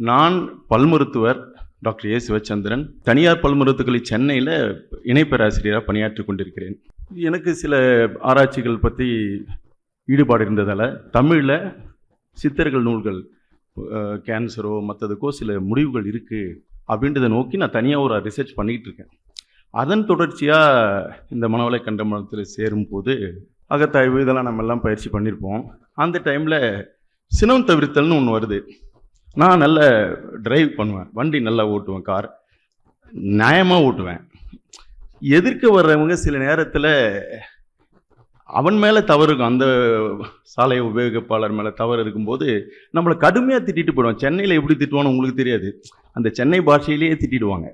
நான் பல்மருத்துவர் doctor A Sivachandran. தனியார் பல் மருத்துவக்கலை சென்னையில் இணைப்பேராசிரியராக பணியாற்றி கொண்டிருக்கிறேன். எனக்கு சில ஆராய்ச்சிகள் பற்றி ஈடுபாடு இருந்ததால் தமிழில் சித்தர்கள் நூல்கள் கேன்சரோ மற்றதுக்கோ சில முடிவுகள் இருக்குது அப்படின்றத நோக்கி நான் தனியாக ஒரு ரிசர்ச் பண்ணிக்கிட்டு இருக்கேன். அதன் தொடர்ச்சியாக இந்த மனவளை கண்டமனத்தில் சேரும்போது அகத்தாய்வு இதெல்லாம் நம்ம எல்லாம் பயிற்சி பண்ணியிருப்போம் அந்த டைமில் சினம் தவிர்த்தல்னு ஒன்று வருது. நான் நல்ல டிரைவ் பண்ணுவேன். வண்டி நல்லா ஓட்டுவேன் கார் நியாயமாக ஓட்டுவேன். எதிர்க்க வர்றவங்க சில நேரத்தில் அவன் மேலே தவறு இருக்கும். அந்த சாலை உபயோகிப்பாளர் மேலே தவறு இருக்கும்போது நம்மளை கடுமையாக திட்டிட்டு போயிடுவோம் சென்னையில் எப்படி திட்டுவான்னு உங்களுக்கு தெரியாது. அந்த சென்னை பாஷையிலேயே திட்டிடுவாங்க.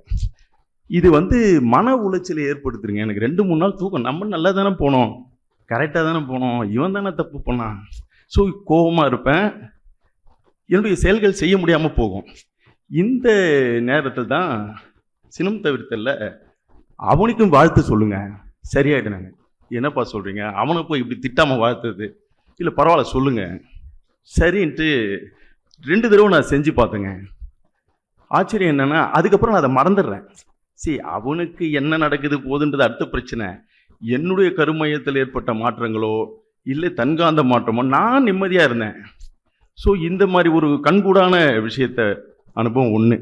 இது வந்து மன உளைச்சலை ஏற்படுத்துருங்க எனக்கு ரெண்டு மூணு நாள் தூக்கம். நம்ம நல்லா தானே போனோம். கரெக்டாக தானே போனோம். இவன் தானே தப்பு பண்ணான். ஸோ கோபமாக இருப்பேன். என்னுடைய செயல்கள் செய்ய முடியாமல் போகும். இந்த நேரத்தில் தான் சினம் தவிர்த்தல்ல அவனுக்கும் வாழ்த்து சொல்லுங்கள் சரியாயிடுனாங்க என்னப்பா சொல்கிறீங்க அவனை போய் இப்படி திட்டாமல் வாழ்த்துறது? இல்லை பரவாயில்ல சொல்லுங்கள் சரின்ட்டு ரெண்டு தடவை நான் செஞ்சு பார்த்தேங்க. ஆச்சரியம் என்னன்னா அதுக்கப்புறம் நான் அதை மறந்துடுறேன். சரி அவனுக்கு என்ன நடக்குது போகுதுன்றது அடுத்த பிரச்சனை. என்னுடைய கருமையத்தில் ஏற்பட்ட மாற்றங்களோ இல்லை தன்காந்த மாற்றமோ நான் நிம்மதியாக இருந்தேன். ஸோ இந்த மாதிரி ஒரு கண்கூடான விஷயத்த அனுபவம் ஒன்று